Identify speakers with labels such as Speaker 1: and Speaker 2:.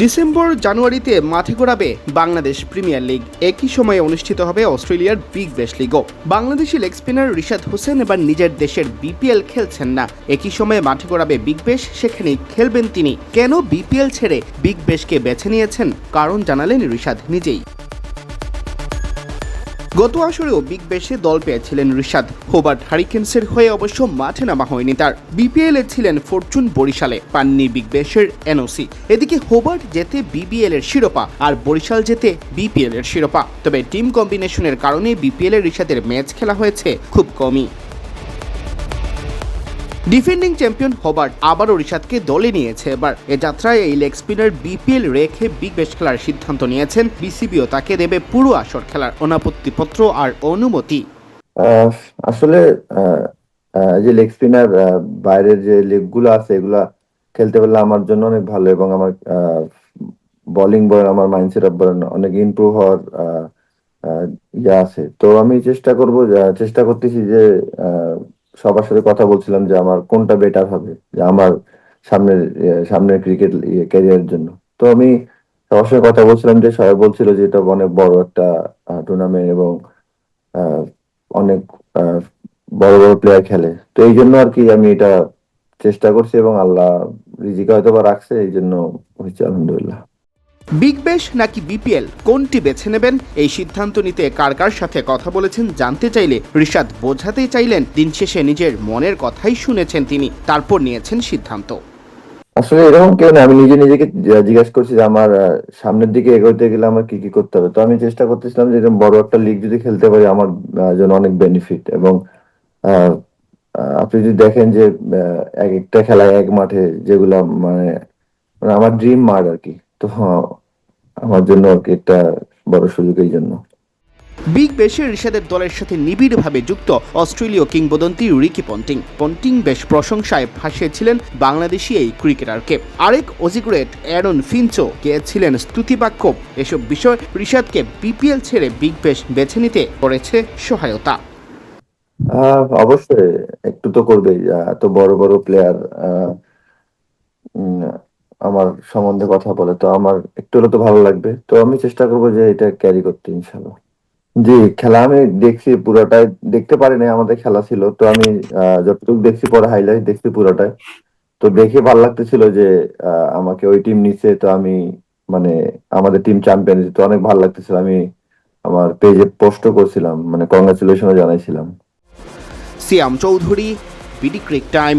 Speaker 1: December জানুয়ারিতে মাঠে গড়াবে Bangladesh premier league. একই সময়ে অনুষ্ঠিত হবে অস্ট্রেলিয়ার বিগ ব্যাশ লিগও। বাংলাদেশি লেগ স্পিনার রিশাদ হোসেন এবার নিজের দেশের বিপিএল খেলছেন না। একই সময়ে মাঠে গড়াবে বিগ ব্যাশ সেখানেই খেলবেন তিনি। কেন বিপিএল ছেড়ে বিগ ব্যাশকে বেছে নিয়েছেন? কারণ জানালেন রিশাদ নিজেই। গত আসরেও বিগ বেশে দল পেয়েছিলেন ঋষাদ হোবার্ট হারিকেন্সের হয়ে অবশ্য মাঠে নামা হয়নি তার। বিপিএল এ ছিলেন ফরচুন বরিশালে, পাননি বিগ বেশের এনওসি এদিকে হোবার্ট যেতে বিবিএল এর শিরোপা আর বরিশাল যেতে বিপিএল এর শিরোপা। তবে টিম কম্বিনেশনের কারণে বিপিএল এর ঋষাদের ম্যাচ খেলা হয়েছে খুব কমই। ডিফেন্ডিং চ্যাম্পিয়ন হবার্ট আবারও রিশাদকে দলে নিয়েছে। এবার এ যাত্রায় এই লেগ স্পিনার বিপিএল রেখে বিগ ব্যাশ খেলার সিদ্ধান্ত নিয়েছেন। বিসিবিও তাকে দেবে পুরো আসর খেলার অনাপত্তিপত্র আর অনুমতি।
Speaker 2: আসলে যে লেগ স্পিনার বাইরের যে লেগগুলো আছে, এগুলা খেলতে পারলে আমার জন্য অনেক ভালো এবং আমার বোলিং বলেন, আমার মাইন্ডসেট আপ বলেন, অনেক ইমপ্রুভ হওয়ার ইয়ে আছে। তো আমি চেষ্টা করব চেষ্টা করতেছি যে সবার সাথে কথা বলছিলাম যে আমার কোনটা বেটার হবে, যে আমার সামনের সামনের ক্রিকেট ক্যারিয়ারের জন্য। তো আমি সবার সাথে কথা বলছিলাম যে সবাই বলছিল যে এটা অনেক বড় একটা টুর্নামেন্ট এবং অনেক বড় বড় প্লেয়ার খেলে। তো এই জন্য আর কি আমি এটা চেষ্টা করছি এবং আল্লাহ রিজিকা হয়তো বা রাখছে, এই জন্য হয়েছে আলহামদুলিল্লাহ।
Speaker 1: বিগ ব্যাশ নাকি বিপিএল? কোনটি বেছে নেবেন? এই সিদ্ধান্ত নিতে কার কার সাথে কথা বলেছেন জানতে চাইলে ঋষাদ বোঝাতে চাইলেন, দিন শেষে নিজের মনের কথাই শুনেছেন তিনি, তারপর নিয়েছেন সিদ্ধান্ত।
Speaker 2: আসলে এরকম কেউ না আমি নিজে নিজেকে জিজ্ঞাসা করছি যে আমার সামনের দিকে এগোতে গেলে আমার কি কি করতে হবে? তো আমি চেষ্টা করতেছিলাম যে বড় একটা লিগ যদি খেলতে পারি, আমার জন্য অনেক বেনিফিট এবং আপনি যদি দেখেন যে এক একটা খেলায় এক মাঠে যেগুলা মানে মানে আমার ড্রিম মাঠ আর কি। তো হ্যাঁ, আমার জন্য আর কি একটা বড় সুযোগ এই জন্য।
Speaker 1: বিগ ব্যাশে ঋষাদের দলের সাথে নিবিড়ভাবে যুক্ত অস্ট্রেলীয় কিংবদন্তি রিকি পন্টিং। পন্টিং বেশ প্রশংসায় ভাসিয়েছিলেন বাংলাদেশি এই ক্রিকেটারকে। আরেক অজিগ্রেট অ্যারন ফিঞ্চো গেয়েছিলেন স্তুতিবাক্য। এসব বিষয় ঋষাদকে বিপিএল ছেড়ে বিগ বেশ বেছে নিতে করেছে সহায়তা।
Speaker 2: অবশ্যই একটু তো করবেই। এত বড় বড় প্লেয়ার আমার সম্বন্ধে কথা বলে, তো আমার একটু হলে তো ভালো লাগবে। তো আমি চেষ্টা করব যে এটা ক্যারি করতে ইনশাল্লাহ জি, খেলা আমি দেখছি পুরোটাই, দেখতে পারি নাই, আমাদের খেলা ছিল। তো আমি যতটুকু দেখছি পরে হাইলাইট দেখছি পুরোটাই। তো দেখে ভালো লাগতেছিল যে আমাকে ওই টিম নিচ্ছে তো আমি মানে আমাদের টিম চ্যাম্পিয়ন তো অনেক ভালো লাগতেছিল। আমি আমার পেজে পোস্টও করছিলাম মানে কংগ্রাচুলেশনও জানাইছিলাম।
Speaker 1: Siam Chowdhury BD cric time